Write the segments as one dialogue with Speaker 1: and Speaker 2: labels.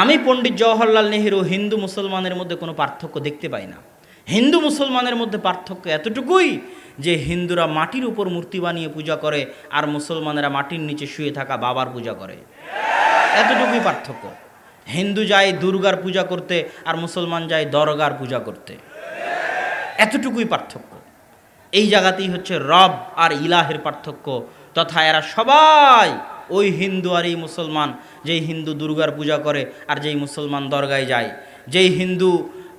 Speaker 1: আমি পণ্ডিত জওহরলাল নেহেরু হিন্দু মুসলমানের মধ্যে কোনো পার্থক্য দেখতে পাই না। হিন্দু মুসলমানের মধ্যে পার্থক্য এতটুকুই যে হিন্দুরা মাটির উপর মূর্তি বানিয়ে পূজা করে আর মুসলমানেরা মাটির নিচে শুয়ে থাকা বাবার পূজা করে। এতটুকুই পার্থক্য। হিন্দু যায় দুর্গার পূজা করতে আর মুসলমান যায় দরগার পূজা করতে। এতটুকুই পার্থক্য। এই জায়গাতেই হচ্ছে রব আর ইলাহের পার্থক্য তথা এরা সবাই ওই হিন্দু আর এই মুসলমান, যেই হিন্দু দুর্গার পূজা করে আর যেই মুসলমান দরগায় যায়। যেই হিন্দু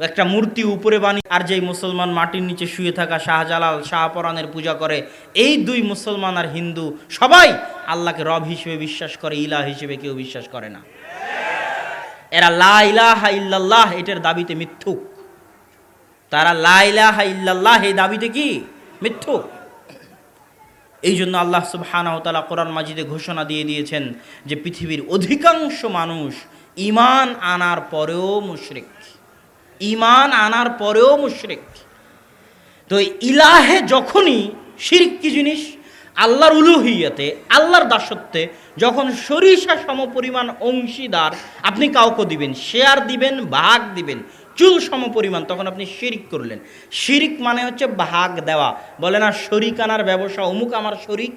Speaker 1: একটা মূর্তি উপরে বানিয়ে আর যেই মুসলমান মাটির নিচে শুয়ে থাকা শাহজালাল শাহপরানের পূজা করে, এই দুই মুসলমান আর হিন্দু সবাই আল্লাহকে রব হিসেবে বিশ্বাস করে, ইলাহ হিসেবে কেউ বিশ্বাস করে না। এরা লা ইলাহা ইল্লাল্লাহ এটার দাবিতে মিথ্যুক। তারা লা ইলাহা ইল্লাল্লাহ এই দাবিতে কি? মিথ্যুক। এই জন্য আল্লাহ সুবহানাহু তাআলা কোরআন মাজিদে ঘোষণা দিয়ে দিয়েছেন যে পৃথিবীর অধিকাংশ মানুষ ইমান আনার পরেও মুশরিক। ঈমান আনার পরেও মুশরিক। তো ইলাহে যখনই শিরিক কি জিনিস? আল্লাহর উলুহিয়াতে, আল্লাহর দাসত্বে যখন সরিষা সমপরিমাণ অংশীদার আপনি কাউকে দিবেন শেয়ার দিবেন, ভাগ দিবেন চুল সম পরিমাণ, তখন আপনি শিরিক করলেন। শিরিক মানে হচ্ছে ভাগ দেওয়া। বলে না, শরিক আনার ব্যবসা, অমুক আমার শরিক।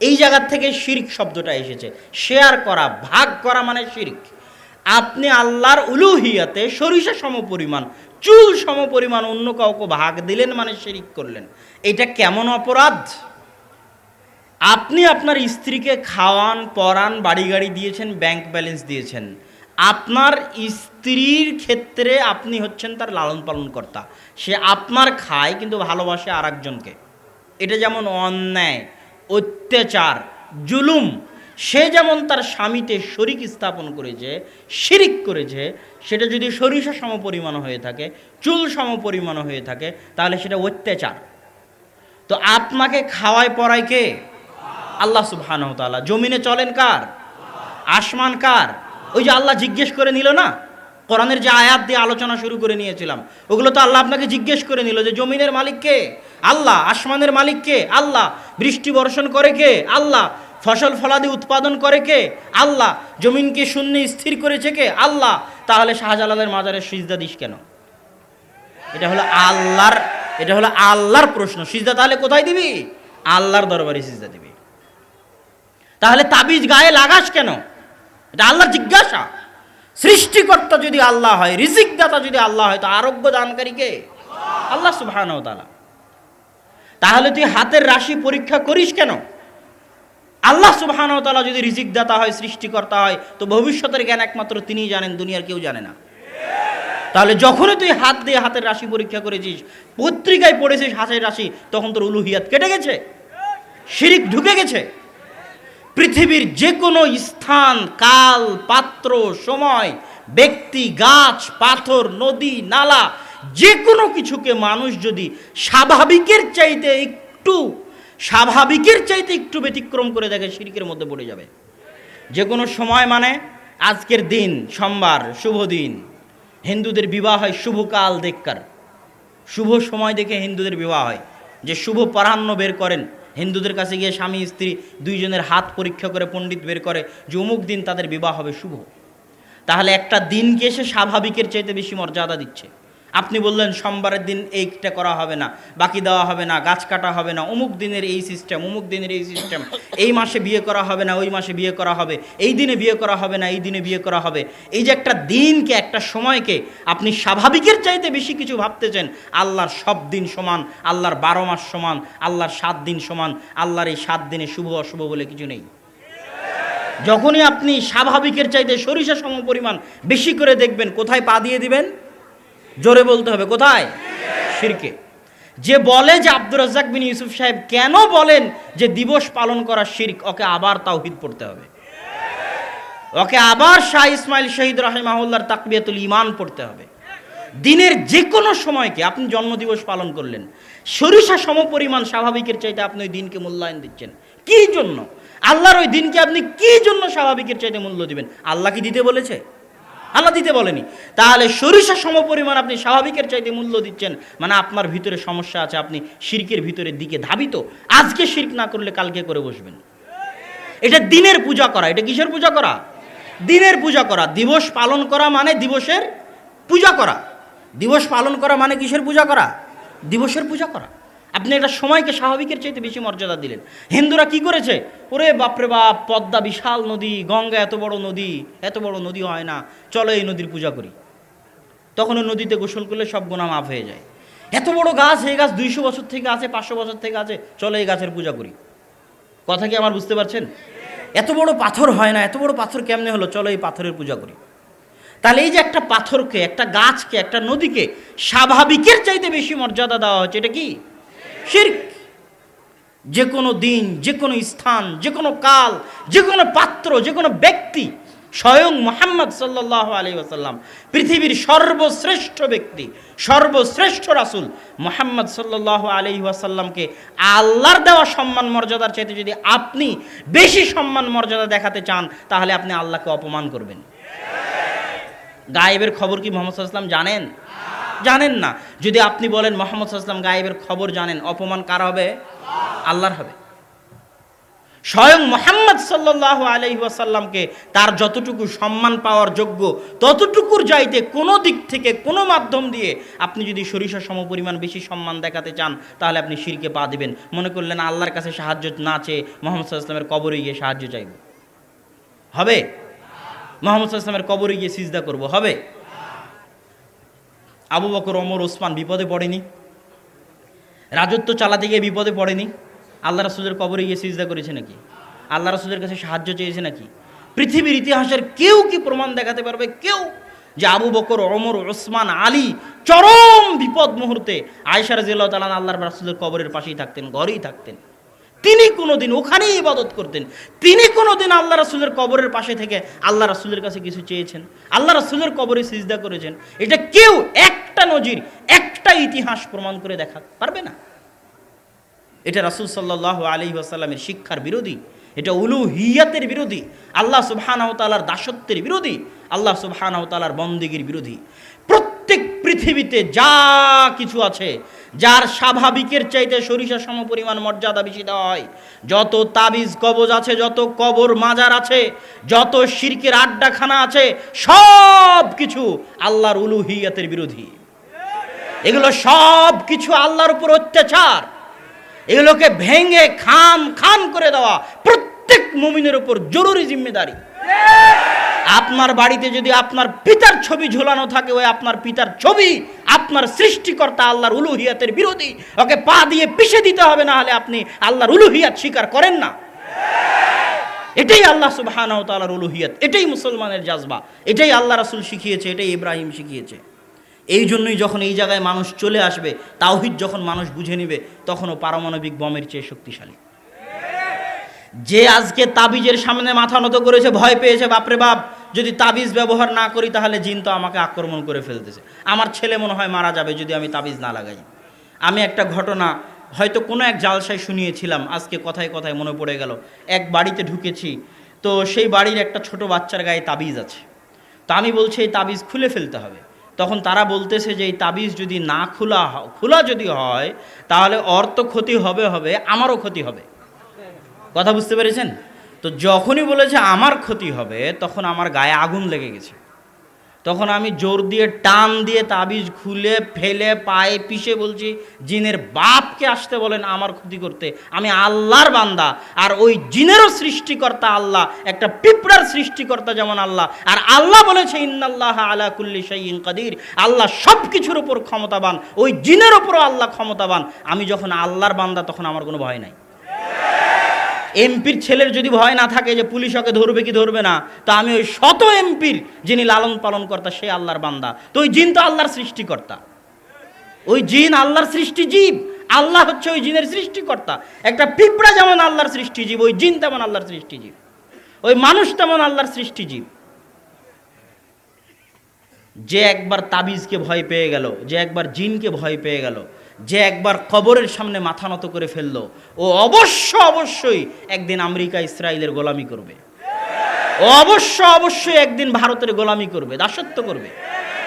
Speaker 1: এই জায়গার থেকে শিরিক শব্দটা এসেছে। শেয়ার করা, ভাগ করা মানে শিরিক। আপনি আল্লাহর উলুহিয়াতে সরিষা সমপরিমাণ চুল সমপরিমাণ অন্য কাউকে ভাগ দিলেন মানে শিরিক করলেন। এটা কেমন অপরাধ? আপনি আপনার স্ত্রীকে খাওয়ান, পরান বাড়ি গাড়ি দিয়েছেন ব্যাংক ব্যালেন্স দিয়েছেন। আপনার স্ত্রীর ক্ষেত্রে আপনি হচ্ছেন তার লালন পালন কর্তা। সে আপনার খায়, কিন্তু ভালোবাসে আর একজনকে এটা যেমন অন্যায়, অত্যাচার, জুলুম, সে যেমন তার স্বামীতে শরিক স্থাপন করেছে, শিরিক করেছে, সেটা যদি সরিষা সমপরিমাণ হয়ে থাকে, চুল সমপরিমাণ হয়ে থাকে, তাহলে সেটা অত্যাচার। তো আপনাকে খাওয়ায় পড়ায় কে? আল্লাহ সুবহানাহু জমিনে চলেন কার? আসমান কার? ওই যে আল্লাহ জিজ্ঞেস করে নিল না? কোরআনের যে আয়াত দিয়ে আলোচনা শুরু করে নিয়েছিলাম, ওগুলো তো আল্লাহ আপনাকে জিজ্ঞেস করে নিল যে জমিনের মালিক কে? আল্লাহ। আসমানের মালিক কে? আল্লাহ। বৃষ্টি বর্ষণ করে কে? আল্লাহ। ফসল ফলাদি উৎপাদন করে কে? আল্লাহ। জমিনকে শূন্য স্থির করেছে কে? আল্লাহ। তাহলে শাহজালালের মাজারে সিজদা দিস কেন? এটা হলো আল্লাহর, এটা হলো আল্লাহর প্রশ্ন। সিজদা তাহলে কোথায় দিবি? আল্লাহর দরবারে সিজদা দিবি। তাহলে তাবিজ গায়ে লাগাস কেন? এটা আল্লাহর জিজ্ঞাসা। সৃষ্টিকর্তা যদি আল্লাহ হয় রিজিক দাতা যদি আল্লাহ হয়, তো আরোগ্য দানকারী কে? আল্লাহ সুবহানাহু ওয়া তাআলা। তাহলে তুই হাতের রাশি পরীক্ষা করিস কেন? আল্লাহ সুবহানাহু ওয়া তাআলা যদি রিজিক দাতা হয়, সৃষ্টিকর্তা হয়, তো ভবিষ্যতের জ্ঞান একমাত্র তিনিই জানেন, দুনিয়ার কেউ জানে না। তাহলে যখনই তুই হাত দিয়ে হাতের রাশি পরীক্ষা করেছিস, পত্রিকায় পড়েছিস হাতের রাশি, তখন তোর উলুহিয়াত কেটে গেছে, শিরিক ঢুকে গেছে। পৃথিবীর যে কোনো স্থান, কাল, পাত্র, সময়, ব্যক্তি, গাছ, পাথর, নদী, নালা যে কোনো কিছুকে মানুষ যদি স্বাভাবিকের চাইতে একটু, স্বাভাবিকের চাইতে একটু ব্যতিক্রম করে দেখে শিরিকের মধ্যে পড়ে যাবে। যে কোনো সময় মানে আজকের দিন, সোমবার, শুভ দিন। হিন্দুদের বিবাহ হয় শুভকাল দেখকার শুভ সময় দেখে হিন্দুদের বিবাহ হয়। যে শুভ পরাহ্ন বের করেন হিন্দুদের কাছে গিয়ে স্বামী, স্ত্রী দুইজনের হাত পরীক্ষা করে পণ্ডিত বের করে যে অমুক দিন তাদের বিবাহ হবে, শুভ। তাহলে একটা দিনকে এসে স্বাভাবিকের চাইতে বেশি মর্যাদা দিচ্ছে। আপনি বললেন, সোমবারের দিন এইটা করা হবে না, বাকি দেওয়া হবে না, গাছ কাটা হবে না, অমুক দিনের এই সিস্টেম অমুক দিনের এই সিস্টেম এই মাসে বিয়ে করা হবে না, ওই মাসে বিয়ে করা হবে, এই দিনে বিয়ে করা হবে না, এই দিনে বিয়ে করা হবে। এই যে একটা দিনকে, একটা সময়কে আপনি স্বাভাবিকের চাইতে বেশি কিছু ভাবতেছেন, আল্লাহর সব দিন সমান, আল্লাহর বারো মাস সমান, আল্লাহর সাত দিন সমান, আল্লাহর এই সাত দিনে শুভ, অশুভ বলে কিছু নেই। যখনই আপনি স্বাভাবিকের চাইতে সরিষা সম পরিমাণ বেশি করে দেখবেন, কোথায় পা দিয়ে দিবেন? জোরে বলতে হবে, কোথায়? শিরকে যে বলে যে আব্দুর রাজ্জাক বিন ইউসুফ সাহেব কেন বলেন যে দিবস পালন করা শিরক ওকে আবার তাওহিদ পড়তে হবে। ওকে আবার শাহ ইসমাইল শহীদ রাহিমাহুল্লার তাকবিয়াতুল ইমান পড়তে হবে। দিনের যে কোনো সময়কে আপনি জন্মদিবস পালন করলেন, সরিষা সমপরিমাণ স্বাভাবিকের চাইতে আপনি ওই দিনকে মূল্যায়ন দিচ্ছেন। কি জন্য? আল্লাহর ওই দিনকে আপনি কি জন্য স্বাভাবিকের চাইতে মূল্য দিবেন? আল্লাহ কি দিতে বলেছে? আল্লাহ দিতে বলেনি। তাহলে সরিষা সমপরিমাণ আপনি স্বাভাবিকের চাইতে মূল্য দিচ্ছেন। মানে আপনার ভিতরে সমস্যা আছে, আপনি শিরকের ভিতরের দিকে ধাবিত। আজকে শির্ক না করলে কালকে করে বসবেন। এটা দিনের পূজা করা। এটা কিসের পূজা করা? দিনের পূজা করা। দিবস পালন করা মানে দিবসের পূজা করা। দিবস পালন করা মানে কিসের পূজা করা? দিবসের পূজা করা। আপনি একটা সময়কে স্বাভাবিকের চাইতে বেশি মর্যাদা দিলেন। হিন্দুরা কি করেছে? ওরে বাপরে বাপ, পদ্মা বিশাল নদী, গঙ্গা এত বড় নদী, এত বড় নদী হয় না, চলো এই নদীর পূজা করি। তখন ওই নদীতে গোসল করলে সব গোনা মাফ হয়ে যায়। এত বড় গাছ, এই গাছ দুইশো বছর থেকে আছে, পাঁচশো বছর থেকে আছে, চলো এই গাছের পূজা করি। কথা কি আমার বুঝতে পারছেন? এত বড় পাথর হয় না, এত বড় পাথর কেমনে হলো? চলো এই পাথরের পূজা করি। তাহলে এই যে একটা পাথরকে, একটা গাছকে, একটা নদীকে স্বাভাবিকের চাইতে বেশি মর্যাদা দেওয়া হচ্ছে এটা কি? শির্ক। যে কোনো দিন, যে কোনো স্থান, যে কোনো কাল, যে কোনো পাত্র, যে কোনো ব্যক্তি স্বয়ং মোহাম্মদ সাল্লাহ আলী আসাল্লাম পৃথিবীর সর্বশ্রেষ্ঠ ব্যক্তি, সর্বশ্রেষ্ঠ রাসুল মোহাম্মদ সাল্লাহ আলী আসাল্লামকে আল্লাহর দেওয়া সম্মান মর্যাদার চাইতে যদি আপনি বেশি সম্মান মর্যাদা দেখাতে চান, তাহলে আপনি আল্লাহকে অপমান করবেন। গায়েবের খবর কি মোহাম্মদ জানেন? জানেন না। যদি আপনি বলেন মোহাম্মদ সাল্লাম গায়েবের খবর জানেন, অপমান কার হবে? আল্লাহর হবে। স্বয়ং মোহাম্মদ সাল্লাহ আলহি ওয়াসাল্লামকে তার যতটুকু সম্মান পাওয়ার যোগ্য, ততটুকুর যাইতে কোনো দিক থেকে কোনো মাধ্যম দিয়ে আপনি যদি সরিষা সমপরিমাণ বেশি সম্মান দেখাতে চান, তাহলে আপনি শিরকে পা দিবেন। মনে করলেন আল্লাহর কাছে সাহায্য না চেয়ে মোহাম্মদ সাল্লামের কবরে গিয়ে সাহায্য চাইব। হবে? মোহাম্মদ সাল্লামের কবরে গিয়ে সিজদা করব। হবে? আবু বকর অমর ওসমান বিপদে পড়েনি। রাজত্ব চালাতে গিয়ে বিপদে পড়েনি। আল্লাহ রাসুলের কবরে গিয়ে সিজদা করেছে নাকি? আল্লাহ রাসুলের কাছে সাহায্য চেয়েছে নাকি? পৃথিবীর ইতিহাসের কেউ কি প্রমাণ দেখাতে পারবে? কেউ? যে আবু বকর অমর ওসমান, আলী চরম বিপদ মুহূর্তে আয়সার জিল্লাহ তালান আল্লাহ রাসুলের কবরের পাশেই থাকতেন, ঘরেই থাকতেন। তিনি কোনোদিন ওখানেই ইবাদত করতেন। তিনি কোনোদিন আল্লাহ রাসুলের কবরের পাশে থেকে আল্লাহ রাসুলের কাছে কিছু চেয়েছেন। আল্লাহ রাসুলের কবরে সিজদা করেছেন। এটা কেউ একটা নজির, একটা ইতিহাস প্রমাণ করে দেখা পারবে না। এটা রাসুল সাল্লাহ আলি আসাল্লামের শিক্ষার বিরোধী। এটা উলু হিয়াতের বিরোধী। আল্লাহ সুবহানাহতালার দাসত্বের বিরোধী। আল্লাহ সুবহানাহতালার বন্দিগির বিরোধী। প্রত্যেক পৃথিবীতে যা কিছু আছে যার স্বাভাবিকের চাইতে সরিষা সম পরিমাণ মর্যাদা বেশি দেওয়া হয়। যত তাবিজ কবজ আছে, যত কবর মাজার আছে, যত শিরকের আড্ডাখানা আছে, সব কিছু আল্লাহর উলুহিয়াতের বিরোধী। এগুলো সব কিছু আল্লাহর উপর অত্যাচার। এগুলোকে ভেঙে খাম খাম করে দেওয়া প্রত্যেক মুমিনের উপর জরুরি জিম্মেদারি। আপনার বাড়িতে যদি আপনার পিতার ছবি ঝোলানো থাকে, ওই আপনার পিতার ছবি আপনার সৃষ্টিকর্তা আল্লাহর উলুহিয়াতের বিরোধী। ওকে পা দিয়ে পিষে দিতে হবে, না হলে আপনি আল্লাহর উলুহিয়াত স্বীকার করেন না। এটাই আল্লাহ সুবহানাহু ওয়া তাআলার উলুহিয়াত। এটাই মুসলমানের জাজবা। এটাই আল্লাহ রাসূল শিখিয়েছে, এটাই ইব্রাহিম শিখিয়েছে। এই জন্যই যখন এই জায়গায় মানুষ চলে আসবে, তাওহিদ যখন মানুষ বুঝে নেবে, তখনও পারমাণবিক বমের চেয়ে শক্তিশালী। যে আজকে তাবিজের সামনে মাথা নত করেছে, ভয় পেয়েছে, বাপরে বাপ যদি তাবিজ ব্যবহার না করি, তাহলে জিন তো আমাকে আক্রমণ করে ফেলতেছে। আমার ছেলে মনে হয় মারা যাবে যদি আমি তাবিজ না লাগাই। আমি একটা ঘটনা হয়তো কোনো এক জালসায় শুনিয়েছিলাম, আজকে কথায় কথায় মনে পড়ে গেল। এক বাড়িতে ঢুকেছি, তো সেই বাড়ির একটা ছোট বাচ্চার গায়ে তাবিজ আছে। তো আমি বলছি, এই তাবিজ খুলে ফেলতে হবে। তখন তারা বলতেছে যে, এই তাবিজ যদি না খোলা খোলা যদি হয়, তাহলে অর্থ ক্ষতি হবে হবে, আমারও ক্ষতি হবে। কথা বুঝতে পেরেছেন? তো যখনই বলেছে আমার ক্ষতি হবে, তখন আমার গায়ে আগুন লেগে গেছে। তখন আমি জোর দিয়ে টান দিয়ে তাবিজ খুলে, ফেলে, পায়ে পিষে বলছি, জিনের বাপকে আসতে বলেন আমার ক্ষতি করতে। আমি আল্লাহর বান্দা, আর ওই জিনেরও সৃষ্টিকর্তা আল্লাহ, একটা পিঁপড়ার সৃষ্টিকর্তা যেমন আল্লাহ। আর আল্লাহ বলেছে, ইন্নাল্লাহ আলা কুল্লি শাইইন কাদির। আল্লাহ সব কিছুর উপর ক্ষমতাবান, ওই জিনের ওপরও আল্লাহ ক্ষমতাবান। আমি যখন আল্লাহর বান্দা, তখন আমার কোনো ভয় নাই। এমপির ছেলের যদি ভয় না থাকে যে পুলিশ ওকে ধরবে কি ধরবে না, তো আমি ওই শত এমপির যিনি লালন পালন কর্তা, সে আল্লাহর বান্দা। তো ওই জিন তো আল্লাহর সৃষ্টিকর্তা। ওই জিন আল্লাহর সৃষ্টি জীব। আল্লাহ হচ্ছে ওই জিনের সৃষ্টিকর্তা। একটা পিঁপড়া যেমন আল্লাহর সৃষ্টিজীব ওই জিন তেমন আল্লাহর সৃষ্টিজীব ওই মানুষ তেমন আল্লাহর সৃষ্টিজীব যে একবার তাবিজকে ভয় পেয়ে গেল, যে একবার জিনকে ভয় পেয়ে গেল যে একবার কবরের সামনে মাথা নত করে ফেলল, ও অবশ্য অবশ্যই একদিন আমেরিকা ইসরায়েলের গোলামি করবে। ও অবশ্য অবশ্যই একদিন ভারতের গোলামি করবে, দাসত্ব করবে।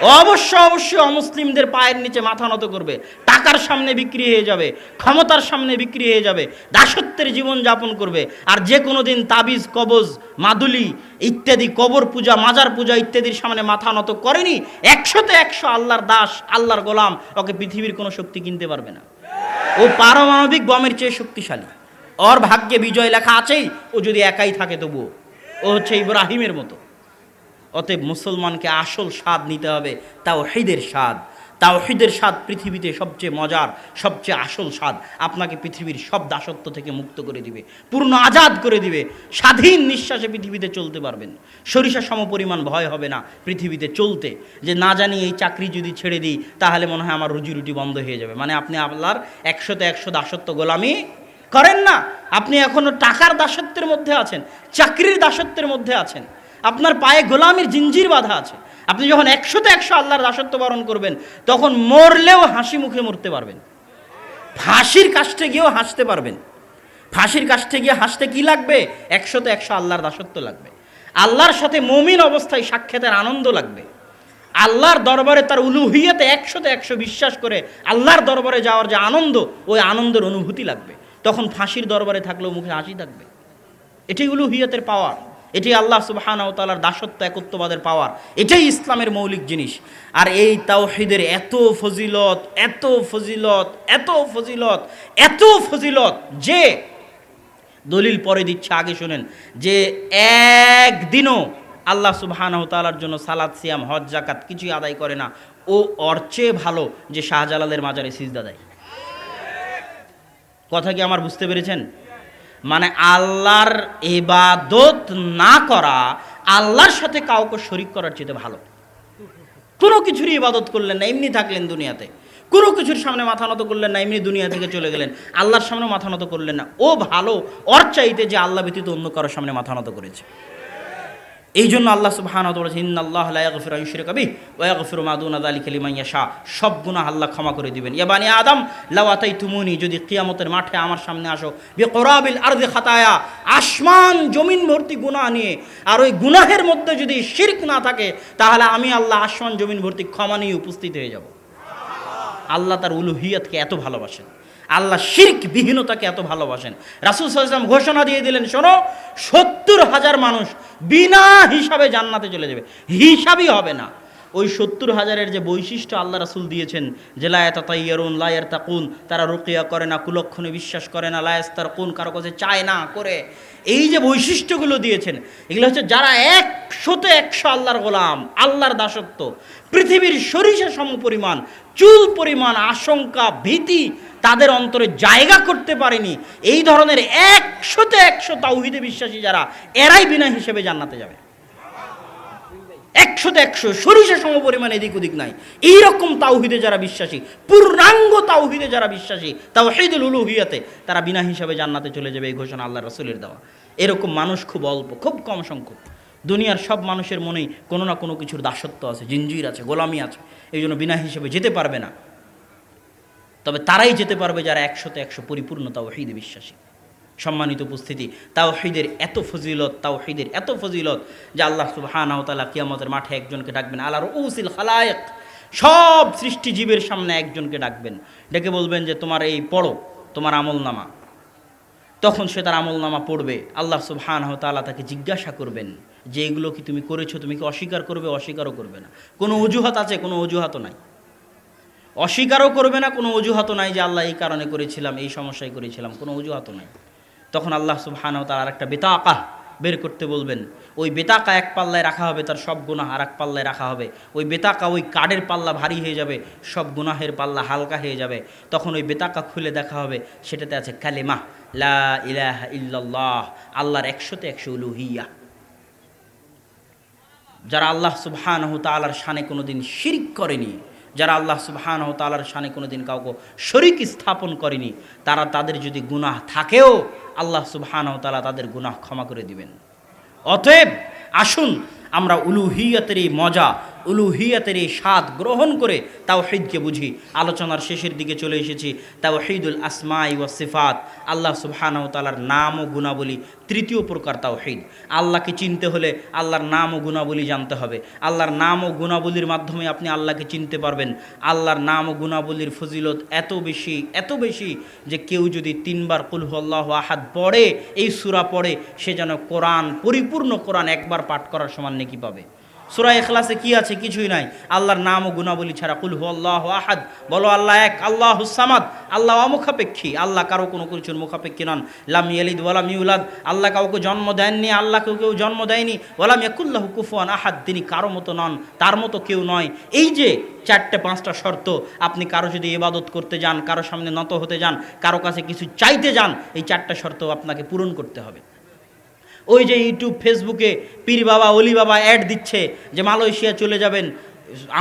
Speaker 1: অবশ্য অবশ্যই অমুসলিমদের পায়ের নিচে মাথা নত করবে টাকার সামনে বিক্রি হয়ে যাবে, ক্ষমতার সামনে বিক্রি হয়ে যাবে, দাসত্বের জীবন যাপন করবে। আর যে কোনো দিন তাবিজ, কবজ, মাদুলি ইত্যাদি, কবর পূজা, মাজার পূজা ইত্যাদির সামনে মাথা নত করেনি, একশোতে একশো আল্লাহর দাস, আল্লাহর গোলাম, ওকে পৃথিবীর কোনো শক্তি কিনতে পারবে না। ও পারমাণবিক বমের চেয়ে শক্তিশালী। ওর ভাগ্যে বিজয় লেখা আছেই, ও যদি একাই থাকে তবুও। ও হচ্ছে ইব্রাহিমের মতো। অতএব মুসলমানকে আসল স্বাদ নিতে হবে তাও হিদের স্বাদ। তাও হিদের স্বাদ পৃথিবীতে সবচেয়ে মজার, সবচেয়ে আসল স্বাদ আপনাকে পৃথিবীর সব দাসত্ব থেকে মুক্ত করে দিবে, পূর্ণ আজাদ করে দিবে, স্বাধীন নিঃশ্বাসে পৃথিবীতে চলতে পারবেন। সরিষা সমপরিমাণ ভয় হবে না পৃথিবীতে চলতে। যে না জানি এই চাকরি যদি ছেড়ে দিই, তাহলে মনে হয় আমার রুজি রুটি বন্ধ হয়ে যাবে। মানে আপনি আল্লাহর একশোতে একশো দাসত্ব গোলামি করেন না। আপনি এখনও টাকার দাসত্বের মধ্যে আছেন, চাকরির দাসত্বের মধ্যে আছেন। আপনার পায়ে গোলামির জিঞ্জির বাধা আছে। আপনি যখন একশোতে একশো আল্লাহর দাসত্ব বরণ করবেন, তখন মরলেও হাসি মুখে মরতে পারবেন। ফাঁসির কাছটে গিয়েও হাসতে পারবেন। ফাঁসির কাছটে গিয়ে হাসতে কি লাগবে? একশোতে একশো আল্লাহর দাসত্ব লাগবে। আল্লাহর সাথে মমিন অবস্থায় সাক্ষাতের আনন্দ লাগবে। আল্লাহর দরবারে তার উলুহিয়াতে একশোতে একশো বিশ্বাস করে আল্লাহর দরবারে যাওয়ার যে আনন্দ, ওই আনন্দের অনুভূতি লাগবে। তখন ফাঁসির দরবারে থাকলেও মুখে হাসি থাকবে। এটাই উলুহিয়াতের পাওয়ার এটি আল্লাহ সুবাহানা ও তালার দাসত্ব, একত্ববাদের পাওয়ার এটাই ইসলামের মৌলিক জিনিস। আর এই তাওহিদের এত ফজিলত এত ফজিলত এত ফজিলত এত ফজিলত যে দলিল পরে দিচ্ছে আগে শোনেন, যে একদিনও আল্লাহ সুবাহানাহ তালার জন্য সালাদ সিয়াম, হজ জাকাত কিছুই আদায় করে না। ও ওর চেয়ে ভালো যে শাহজালালের মাজারে সিজদা দেয়। কথা কি আমার বুঝতে পেরেছেন? মানে আল্লাহর এবাদত না করা, আল্লাহর সাথে কাউকে শরিক করার চেয়ে ভালো। কোনো কিছুরই ইবাদত করলেন না, এমনি থাকলেন দুনিয়াতে। কোনো কিছুর সামনে মাথা নত করলেন না, এমনি দুনিয়া থেকে চলে গেলেন। আল্লাহর সামনে মাথা নত করলেন না। ও ভালো, ওর চাইতে যে আল্লাহ ব্যতীত অন্য কারোর সামনে মাথা নত করেছে। এই জন্য আল্লাহ সুবহানাহু ওয়া তাআলা বলেছেন, ইন্নাল্লাহ লা ইয়াগফিরু আন ইউশরিকা বিহি ওয়া ইয়াগফিরু মা দুনা যালিকা লিমান ইয়াশা। সব গুনাহ আল্লাহ ক্ষমা করে দিবেন। ইয়া বানি আদম লাও আতাইতুমুনি, যদি কিয়ামতের মাঠে আমার সামনে আসো, বিকরাবিল আরদি খাতায়া, আসমান জমিন ভর্তি গুনাহ নিয়ে, আর ওই গুনাহের মধ্যে যদি শিরক না থাকে, তাহলে আমি আল্লাহ আসমান জমিন ভর্তি ক্ষমা নিয়ে উপস্থিত হয়ে যাব। আল্লাহ তার উলুহিয়াতকে এত ভালোবাসেন। আল্লাহ শির্ক বিহীনতাকে এত ভালোবাসেন। রাসুল সাল্লাম ঘোষণা দিয়ে দিলেন, শোনো, সত্তর হাজার মানুষ বিনা হিসাবে জান্নাতে চলে যাবে। হিসাবই হবে না। ওই সত্তর হাজারের যে বৈশিষ্ট্য আল্লাহ রাসুল দিয়েছেন, যে লায়াতা তাইয়ারুন লায়ার তাকুন তারা রুকিয়া করে না, কুলক্ষণে বিশ্বাস করে না লায়াস্তার কোন কারও কাছে চায় না, করে। এই যে বৈশিষ্ট্যগুলো দিয়েছেন, এগুলো হচ্ছে যারা একশোতে একশো আল্লাহর গোলাম, আল্লাহর দাসত্ব, পৃথিবীর সরিষা সম পরিমাণ, চুল পরিমাণ, আশঙ্কা, ভীতি তাদের অন্তরে জায়গা করতে পারেনি, এই ধরনের একশোতে একশো তাওহিদে বিশ্বাসী যারা, এরাই বিনা হিসেবে জান্নাতে যাবে। একশোতে একশো সরিষা সম পরিমাণ এদিক ওদিক নাই। এইরকম তাওহিদে যারা বিশ্বাসী, পূর্ণাঙ্গ তাওহিদে যারা বিশ্বাসী, তাওহিদুল উলুহিয়াতে, তারা বিনা হিসাবে জান্নাতে চলে যাবে এই ঘোষণা আল্লাহ রসুলের দেওয়া। এরকম মানুষ খুব অল্প, খুব কম সংখ্যক। দুনিয়ার সব মানুষের মনেই কোনো না কোনো কিছুর দাসত্ব আছে জিঞ্জির আছে, গোলামি আছে। এই জন্য বিনা হিসেবে যেতে পারবে না। তবে তারাই যেতে পারবে যারা একশোতে একশো পরিপূর্ণ তাওহিদে বিশ্বাসী। সম্মানিত উপস্থিতি। তাওহিদের এত ফজিলত, তাওহিদের এত ফজিলত যে আল্লাহ সুবহানাহু তাআলা কিয়ামতের মাঠে একজনকে ডাকবেন। আল্লাহর উসিল খালায়েক। সব সৃষ্টিজীবের সামনে একজনকে ডাকবেন। ডেকে বলবেন যে, তোমার এই পড়ো, তোমার আমল নামা তখন সে তার আমল নামা পড়বে। আল্লাহ সুবহানাহু তাআলা তাকে জিজ্ঞাসা করবেন, যে এগুলো কি তুমি করেছ? তুমি কি অস্বীকার করবে? অস্বীকারও করবে না। কোনো অজুহাত আছে? কোনো অজুহাতও নাই। অস্বীকারও করবে না, কোনো অজুহাতও নাই যে, আল্লাহ এই কারণে করেছিলাম, এই সমস্যায় করেছিলাম। কোনো অজুহাতও নাই। তখন আল্লাহ সুবহানাহু তাআলা আর একটা বেতাকা বের করতে বলবেন। ওই বেতাকা এক পাল্লায় রাখা হবে, তার সব গুনাহ আর এক পাল্লায় রাখা হবে। ওই বেতাকা ওই কাঠের পাল্লা ভারী হয়ে যাবে, সব গুনাহের পাল্লা হালকা হয়ে যাবে। তখন ওই বেতাকা খুলে দেখা হবে, সেটাতে আছে কালেমা, লা ইলাহা ইল্লাল্লাহ, আল্লাহর একশোতে একশো উলুহিয়া। যারা আল্লাহ সুবহানাহু তাআলার শানে কোনোদিন শিরিক করেনি যারা আল্লাহ সুবহান ও তালার সানে কোনো দিন কাউকে শরিক স্থাপন করেনি, তারা তাদের যদি গুনাহ থাকেও, আল্লাহ সুবহান ও তালা তাদের গুনাহ ক্ষমা করে দিবেন। অতএব আসুন, আমরা উলুহিয়তের এই মজা উলুহিয়াতের এই স্বাদ গ্রহণ করে তাওহিদকে বুঝি। আলোচনার শেষের দিকে চলে এসেছি। তাওহিদুল আসমাই ওয়া সিফাত। আল্লাহ সুবহানাহু ওয়া তাআলার নাম ও গুণাবলী তৃতীয় প্রকার তাওহিদ। আল্লাহকে চিনতে হলে আল্লাহর নাম ও গুণাবলী জানতে হবে। আল্লাহর নাম ও গুণাবলীর মাধ্যমে আপনি আল্লাহকে চিনতে পারবেন। আল্লাহর নাম ও গুণাবলীর ফজিলত এত বেশি এত বেশি যে কেউ যদি তিনবার কুলহু আল্লাহ আহাদ পড়ে, এই সূরা পড়ে, সে যেন কোরআন, পরিপূর্ণ কোরআন একবার পাঠ করার সমান নেকি পাবে। সুরা এখলাসে কি আছে? কিছুই নাই। আল্লাহর নাম ও গুণাবলী ছাড়া কুলহু আল্লাহ আহাদ। বলো আল্লাহ এক, আল্লাহ হুসামাদ আল্লাহ অমুখাপেক্ষী। আল্লাহ কারও কোনো কিছুর মুখাপেক্ষী নন। লাম ইয়ালিদ ওয়ালাম ইউলাদ। আল্লাহ কাউকে জন্ম দেননি আল্লাহকে কেউ জন্ম দেয়নি। ওয়ালাম ইয়াকুল্লাহ কুফুয়ান আহাদ। তিনি কারও মতো নন, তার মতো কেউ নয়। এই যে চারটে, পাঁচটা শর্ত, আপনি কারও যদি ইবাদত করতে যান, কারও সামনে নত হতে যান, কারও কাছে কিছু চাইতে যান, এই চারটা শর্ত আপনাকে পূরণ করতে হবে। ওই যে ইউটিউব ফেসবুকে পীর বাবা, অলি বাবা অ্যাড দিচ্ছে যে মালয়েশিয়া চলে যাবেন,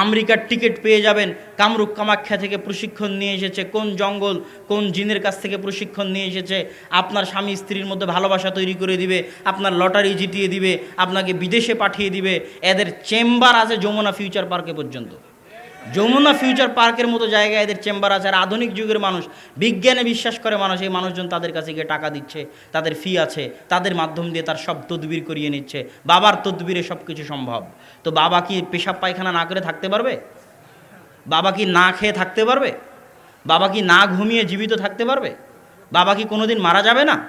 Speaker 1: আমেরিকার টিকিট পেয়ে যাবেন, কামরূপ কামাখ্যা থেকে প্রশিক্ষণ নিয়ে এসেছে, কোন জঙ্গল, কোন জিনের কাছ থেকে প্রশিক্ষণ নিয়ে এসেছে, আপনার স্বামী স্ত্রীর মধ্যে ভালোবাসা তৈরি করে দিবে, আপনার লটারি জিতিয়ে দিবে, আপনাকে বিদেশে পাঠিয়ে দিবে, এদের চেম্বার আছে যমুনা ফিউচার পার্কে পর্যন্ত। যমুনা ফিউচার পার্কের মতো জায়গায় এদের চেম্বার আছে। আর আধুনিক যুগের মানুষ, বিজ্ঞানে বিশ্বাস করে মানুষ, এই মানুষজন তাদের কাছে গিয়ে টাকা দিচ্ছে, তাদের ফি আছে, তাদের মাধ্যম দিয়ে তার সব তদবির করিয়ে নিচ্ছে। বাবার তদবিরে সব কিছু সম্ভব। তো বাবা কি পেশাব পায়খানা না করে থাকতে পারবে? বাবা কি না খেয়ে থাকতে পারবে? বাবা কি না ঘুমিয়ে জীবিত থাকতে পারবে? বাবা কি কোনোদিন মারা যাবে না?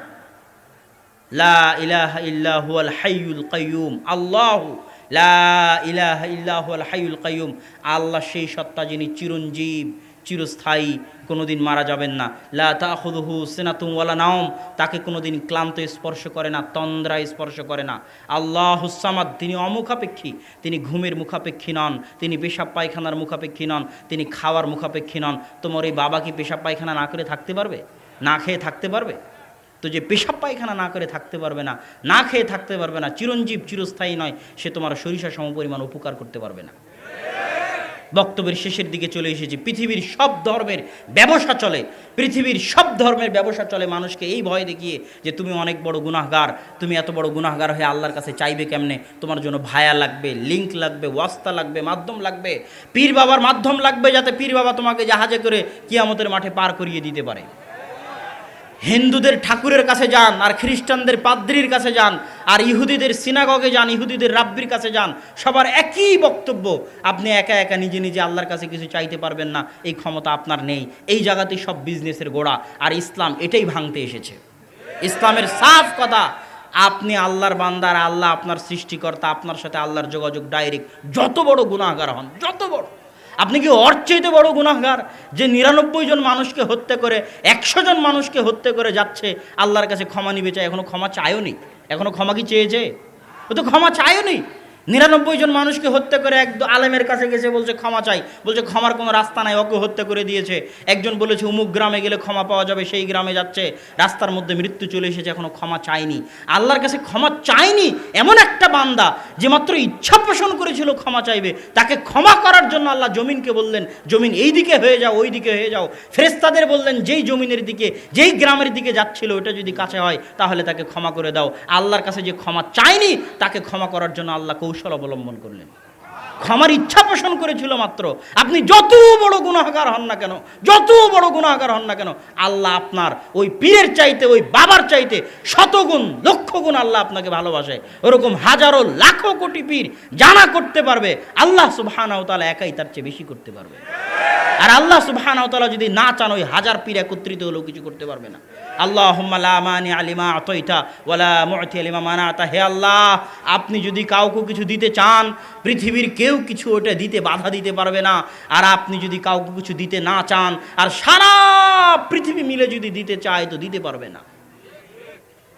Speaker 1: লা ইলাহা ইল্লাহু আল হাইয়ুল কাইয়ুম। আল্লাহু ইলাহা কাইয়ুম। আল্লাহ সেই সত্তা যিনি চিরঞ্জীব, চিরস্থায়ী, কোনোদিন মারা যাবেন না। লা তাখুদুহু সিনাতুম ওয়ালা নাওম। তাকে কোনোদিন ক্লান্ত স্পর্শ করে না, তন্দ্রা স্পর্শ করে না। আল্লাহ হুসামাদ তিনি অমুখাপেক্ষী। তিনি ঘুমের মুখাপেক্ষী নন, তিনি পেশাব পায়খানার মুখাপেক্ষী নন, তিনি খাওয়ার মুখাপেক্ষী নন। তোমার এই বাবা কি পেশাব পায়খানা না করে থাকতে পারবে? না খেয়ে থাকতে পারবে? তো যে পেশাব পায়খানা না করে থাকতে পারবে না না খেয়ে থাকতে পারবে না, চিরঞ্জীব চিরস্থায়ী নয়, সে তোমার সরিষা সমপরিমাণ উপকার করতে পারবে না। বক্তব্যের শেষের দিকে চলে এসেছি, পৃথিবীর সব ধর্মের ব্যবসা চলে, পৃথিবীর সব ধর্মের ব্যবসা চলে মানুষকে এই ভয় দেখিয়ে যে তুমি অনেক বড় গুনাহগার, তুমি এত বড় গুনাহগার হয়ে আল্লাহর কাছে চাইবে কেমনে? তোমার জন্য ভায়া লাগবে লিঙ্ক লাগবে, ওয়াস্তা লাগবে, মাধ্যম লাগবে পীর বাবার মাধ্যম লাগবে যাতে পীর বাবা তোমাকে জাহাজে করে কিয়ামতের মাঠে পার করিয়ে দিতে পারে। হিন্দুদের ঠাকুরের কাছে যান, আর খ্রিস্টানদের পাদ্রির কাছে যান, আর ইহুদিদের সিনাগগে যান, ইহুদিদের রাব্বির কাছে যান, সবার একই বক্তব্য। আপনি একা একা নিজে নিজে আল্লাহর কাছে কিছু চাইতে পারবেন না, এই ক্ষমতা আপনার নেই। এই জায়গাতেই সব বিজনেসের গোড়া, আর ইসলাম এটাই ভাঙতে এসেছে। ইসলামের সাফ কথা, আপনি আল্লাহর বান্দার, আল্লাহ আপনার সৃষ্টিকর্তা, আপনার সাথে আল্লাহর যোগাযোগ ডাইরেক্ট যত বড় গুণাগার হন, যত বড়। আপনি কি ওর চাইতে বড় গুনাহগার যে নিরানব্বই জন মানুষকে হত্যা করে, একশো জন মানুষকে হত্যা করে যাচ্ছে? আল্লাহর কাছে ক্ষমা নিবে চায় এখনও ক্ষমা চায়ও নি। এখনও ক্ষমা কি চেয়েছে? ও তো ক্ষমা চায়ও নি। নিরানব্বই জন মানুষকে হত্যা করে এক আলেমের কাছে গেছে, বলছে, ক্ষমা চাই। বলছে, ক্ষমার কোনো রাস্তা নাই, ওকে হত্যা করে দিয়েছে। একজন বলেছে, উমুক গ্রামে গেলে ক্ষমা পাওয়া যাবে, সেই গ্রামে যাচ্ছে। রাস্তার মধ্যে মৃত্যু চলে এসেছে, এখনও ক্ষমা চায়নি। আল্লাহর কাছে ক্ষমা চায়নি এমন একটা বান্দা, যে মাত্র ইচ্ছা পোষণ করেছিল ক্ষমা চাইবে। তাকে ক্ষমা করার জন্য আল্লাহ জমিনকে বললেন, জমিন এই দিকে হয়ে যাও, ওই দিকে হয়ে যাও। ফেরেস্তাদের বললেন, যেই জমিনের দিকে, যেই গ্রামের দিকে যাচ্ছিল, ওটা যদি কাছে হয়, তাহলে তাকে ক্ষমা করে দাও। আল্লাহর কাছে যে ক্ষমা চায়নি, তাকে ক্ষমা করার জন্য আল্লাহ কৌশল অবলম্বন করলেন। ক্ষমার ইচ্ছা পোষণ করেছিল মাত্র। আপনি যত বড় গুণাগার হন না কেন, যত বড় গুণাগার হন না কেন, আল্লাহ আপনার ওই পীরের চাইতে, ওই বাবার চাইতে শতগুণ, লক্ষ গুণ আল্লাহ আপনাকে ভালোবাসে। ওরকম হাজারো, লাখো কোটি পীর জানা করতে পারবে, আল্লাহ সুবহানাহু তাআলা একাই তার চেয়ে বেশি করতে পারবে। আর আল্লাহ সুবহানাহু তাআলা যদি না চান, ওই হাজার পীর একত্রিত হলেও কিছু করতে পারবে না। আল্লাহ লা আলিমা আতইতা ওয়ালা মুഅতি আলিমা মানাতা। হে আল্লাহ, আপনি যদি কাউকে কিছু দিতে চান, পৃথিবীর কেউ কিছু ওটা দিতে বাধা দিতে পারবে না। আর আপনি যদি কাউকে কিছু দিতে না চান, আর সারা পৃথিবী মিলে যদি দিতে চায়, তো দিতে পারবে না।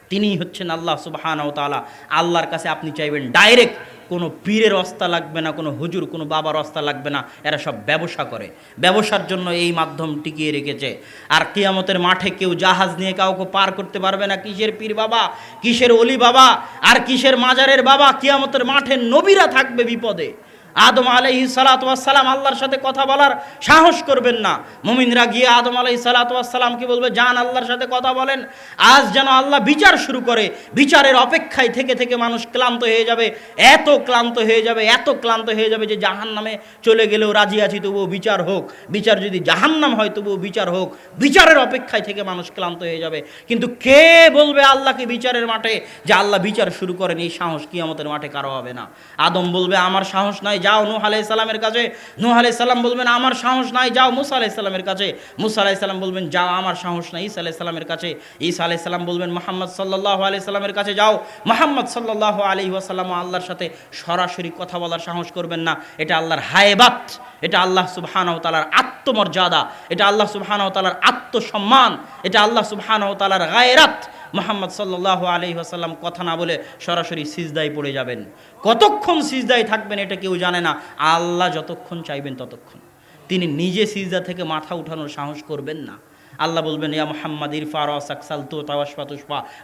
Speaker 1: তিনিই হচ্ছেন আল্লাহ সুবাহান ও তালা আল্লাহর কাছে আপনি চাইবেন ডাইরেক্ট কোনো পীরের অস্তা লাগবে না, কোনো হুজুর, কোনো বাবার অস্তা লাগবে না। এরা সব ব্যবসা করে। ব্যবসার জন্য এই মাধ্যম টিকিয়ে রেখেছে। আর কিয়ামতের মাঠে কেউ জাহাজ নিয়ে কাউকে পার করতে পারবে না। কিসের পীর বাবা? কিসের অলি বাবা? আর কিসের মাজারের বাবা? কিয়ামতের মাঠে নবীরা থাকবে বিপদে। আদম আলাইহি সালাতাম আল্লাহর সাথে কথা বলার সাহস করবেন না। মুমিনরা গিয়ে আদম আলাইহি সালাতামকে বলবে? যান, আল্লাহর সাথে কথা বলেন। আজ যেন আল্লাহ বিচার শুরু করে। বিচারের অপেক্ষায় থেকে থেকে মানুষ ক্লান্ত হয়ে যাবে। এত ক্লান্ত হয়ে যাবে, এত ক্লান্ত হয়ে যাবে যে জাহান নামে চলে গেলেও রাজি আছি, তবুও বিচার হোক। বিচার যদি জাহান্নাম হয়, তবুও বিচার হোক। বিচারের অপেক্ষায় থেকে মানুষ ক্লান্ত হয়ে যাবে। কিন্তু কে বলবে আল্লাহকে বিচারের মাঠে? যে আল্লাহ বিচার শুরু করেন, এই সাহস কিয়ামতের মাঠে কারও হবে না। আদম বলবে, আমার সাহস নাই যাও নূহ আলাই সালামের কাছে। নূহ আলাই সালাম বলবেন, আমার সাহস নাই, যাও মুসা আলাই সালামের কাছে। মুসা আলাই সালাম বলবেন, যাও, আমার সাহস নাই, ঈসা আলাই সালামের কাছে। ঈসা আলাই সালাম বলবেন, মোহাম্মদ সাল্লাহ আলাই সাল্লামের কাছে যাও। মোহাম্মদ সাল্লাহ আলি ওয়াসাল্লাম আল্লাহর সাথে সরাসরি কথা বলার সাহস করবেন না। এটা আল্লাহর হায়বাত, এটা আল্লাহ সুবহানাহ তালার আত্মমর্যাদা, এটা আল্লাহ সুবহানাহ তালার আত্মসম্মান, এটা আল্লাহ সুবহানাহ তালার গায়রাত। মোহাম্মদ সাল্লাহ আলি আসাল্লাম কথা না বলে সরাসরি সিজদায় পড়ে যাবেন। কতক্ষণ সিজদায় থাকবেন এটা কেউ জানে না। আল্লাহ যতক্ষণ চাইবেন ততক্ষণ। তিনি নিজে সিজদা থেকে মাথা উঠানোর সাহস করবেন না। আল্লাহ বলবেন, ইয়া মোহাম্মদ ইরফা রসাকসাল তো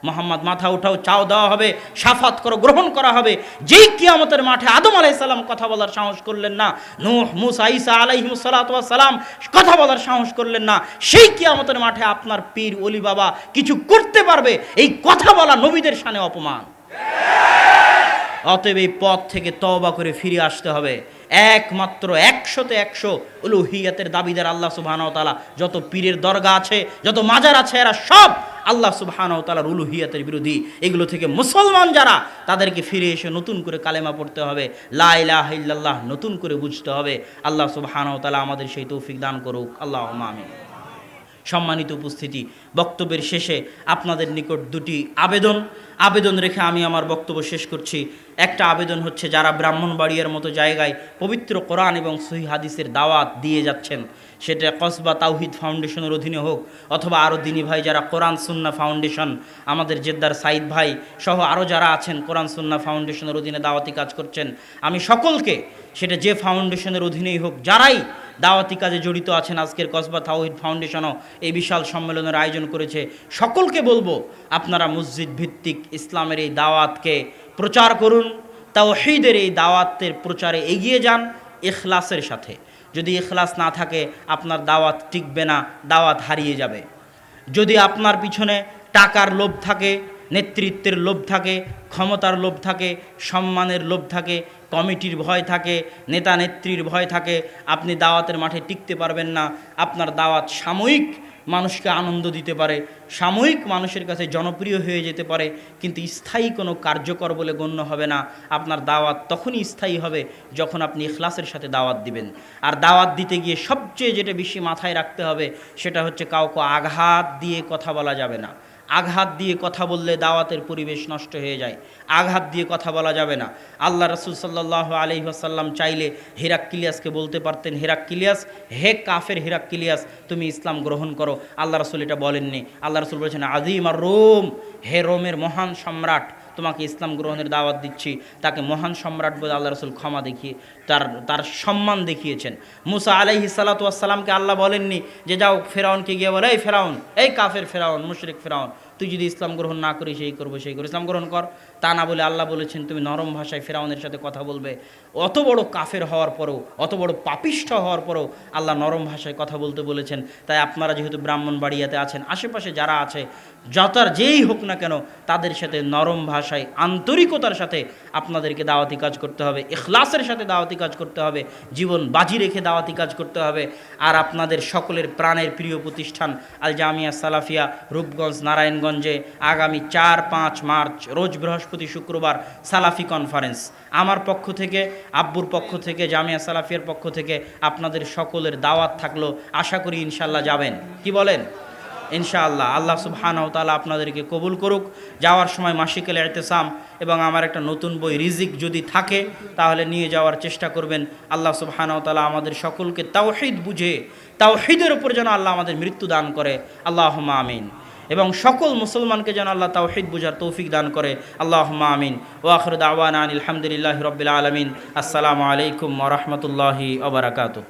Speaker 1: মোহাম্মদ, মাথা উঠাও, চাও দেওয়া হবে, সাফাত করো, গ্রহণ করা হবে। যেই কিয়ামতের মাঠে আদম আলাইসাল্লাম কথা বলার সাহস করলেন না, নূহ, মুসা, ঈসা আলাইহিমসালাম কথা বলার সাহস করলেন না, সেই কিয়ামতের মাঠে আপনার পীর অলি বাবা কিছু করতে পারবে, এই কথা বলা নবীদের সানে অপমান। অতএব এই পথ থেকে তওবা করে ফিরে আসতে হবে। একমাত্র একশোতে একশো উলুহিয়াতের দাবিদার আল্লাহ সুবাহানতালা যত পীরের দরগা আছে, যত মাজার আছে, এরা সব আল্লাহ সুবাহানতালার উলুহিয়াতের বিরোধী। এগুলো থেকে মুসলমান যারা, তাদেরকে ফিরে এসে নতুন করে কালেমা পড়তে হবে ইল্লাল্লাহ নতুন করে বুঝতে হবে। আল্লাহ সুবাহানতালা আমাদের সেই তৌফিক দান করুক। আল্লাহ আমিন। সম্মানিত উপস্থিতি। বক্তব্যের শেষে আপনাদের নিকট দুটি আবেদন। আবেদন রেখে আমি আমার বক্তব্য শেষ করছি। একটা আবেদন হচ্ছে, যারা ব্রাহ্মণবাড়িয়ার মতো জায়গায় পবিত্র কোরআন এবং সহি হাদিসের দাওয়াত দিয়ে যাচ্ছেন সেটা কসবা তাওহিদ ফাউন্ডেশনের অধীনে হোক অথবা আরও দিনী ভাই যারা কোরআন সুন্না ফাউন্ডেশন, আমাদের জেদ্দার সাইদ ভাই সহ আরও যারা আছেন কোরআন সুন্না ফাউন্ডেশনের অধীনে দাওয়াতি কাজ করছেন, আমি সকলকে সেটা যে ফাউন্ডেশনের অধীনেই হোক, যারাই দাওয়াতি কাজে জড়িত আছেন আজকের কসবা তাওহিদ ফাউন্ডেশনও এই বিশাল সম্মেলনের আয়োজন করেছে, সকলকে বলব আপনারা মসজিদ ভিত্তিক ইসলামের এই দাওয়াতকে প্রচার করুন, তাওহিদের এই দাওয়াতের প্রচারে এগিয়ে যান ইখলাসের সাথে। যদি এখলাস না থাকে, আপনার দাওয়াত টিকবে না, দাওয়াত হারিয়ে যাবে। যদি আপনার পিছনে টাকার লোভ থাকে, নেতৃত্বের লোভ থাকে, ক্ষমতার লোভ থাকে, সম্মানের লোভ থাকে, কমিটির ভয় থাকে নেতা নেত্রীর ভয় থাকে, আপনি দাওয়াতের মাঠে টিকতে পারবেন না, আপনার দাওয়াত সাময়িক মানুষকে আনন্দ দিতে পারে, সাময়িক মানুষের কাছে জনপ্রিয় হয়ে যেতে পারে, কিন্তু স্থায়ী কোনো কার্যকর বলে গণ্য হবে না। আপনার দাওয়াত তখনই স্থায়ী হবে যখন আপনি ইখলাসের সাথে দাওয়াত দিবেন। আর দাওয়াত দিতে গিয়ে সবচেয়ে যেটা বেশি মাথায় রাখতে হবে, সেটা হচ্ছে কাউকে আঘাত দিয়ে কথা বলা যাবে না। আঘাত দিয়ে কথা বললে দাওয়াতের পরিবেশ নষ্ট হয়ে যায়। আঘাত দিয়ে কথা বলা যাবে না। আল্লাহ রসুল সাল্লাহ আলহিহাসাল্লাম চাইলে হেরাক্কিলিয়াসকে বলতে পারতেন হেরাক্কিলিয়াস হে কাফের হেরাক্কিলিয়াস তুমি ইসলাম গ্রহণ করো। আল্লাহ রসুল এটা বলেননি। আল্লাহ রসুল বলেছেন আজিম আর রোম, হে রোমের মহান সম্রাট তোমাকে ইসলাম গ্রহণের দাওয়াত দিচ্ছি। তাকে মহান সম্রাট বলে আল্লাহ রসুল ক্ষমা দেখিয়ে, তার তার সম্মান দেখিয়েছেন। মুসা আলাইহি সালাতামকে আল্লাহ বলেননি যে যাও ফেরাউনকে গিয়ে বলে, এই ফেরাউন, এই কাফের ফেরাউন, মুশরিক ফেরাউন, তুই যদি ইসলাম গ্রহণ না করিস, এই করব, সেই করব। ইসলাম গ্রহণ কর। তা না বলে আল্লাহ বলেছেন, তুমি নরম ভাষায় ফেরাউনের সাথে কথা বলবে। অত বড় কাফের হওয়ার পরেও, অত বড় পাপিষ্ঠ হওয়ার পরেও আল্লাহ নরম ভাষায় কথা বলতে বলেছেন। তাই আপনারা যেহেতু ব্রাহ্মণ বাড়িয়াতে আছেন, আশেপাশে যারা আছে, যতার যেই হোক না কেন, তাদের সাথে নরম ভাষায়, আন্তরিকতার সাথে আপনাদেরকে দাওয়াতি কাজ করতে হবে এখলাসের সাথে দাওয়াতি কাজ করতে হবে, জীবন বাজি রেখে দাওয়াতি কাজ করতে হবে। আর আপনাদের সকলের প্রাণের প্রিয় প্রতিষ্ঠান আল জামিয়া সালাফিয়া রূপগঞ্জ, নারায়ণগঞ্জে আগামী চার পাঁচ মার্চ, রোজ বৃহস্পতি শুক্রবার সালাফি কনফারেন্স আমার পক্ষ থেকে, আব্বুর পক্ষ থেকে, জামিয়া সালাফিয়ার পক্ষ থেকে আপনাদের সকলের দাওয়াত থাকল। আশা করি ইনশাল্লাহ যাবেন। কি বলেন? ইনশাআল্লাহ। আল্লাহ সুবহানাহু তাআলা আপনাদেরকে কবুল করুক। যাওয়ার সময় মাসিকেল এতেসাম এবং আমার একটা নতুন বই রিজিক যদি থাকে, তাহলে নিয়ে যাওয়ার চেষ্টা করবেন। আল্লাহ সুবহানাহু আমাদের সকলকে তাওহিদ বুঝে, তাওহিদের উপর যেন আল্লাহ আমাদের মৃত্যু দান করে। আল্লাহ আমিন। এবং সকল মুসলমানকে যেন আল্লাহ তাওহিদ বুঝার তৌফিক দান করে। আল্লাহ আমিন। ওয়াখর দাওয়ান আলহামদুলিল্লাহ রবিল আলমিন। আসসালামু আলাইকুম রহমতুল্লাহি ওবরাকাতু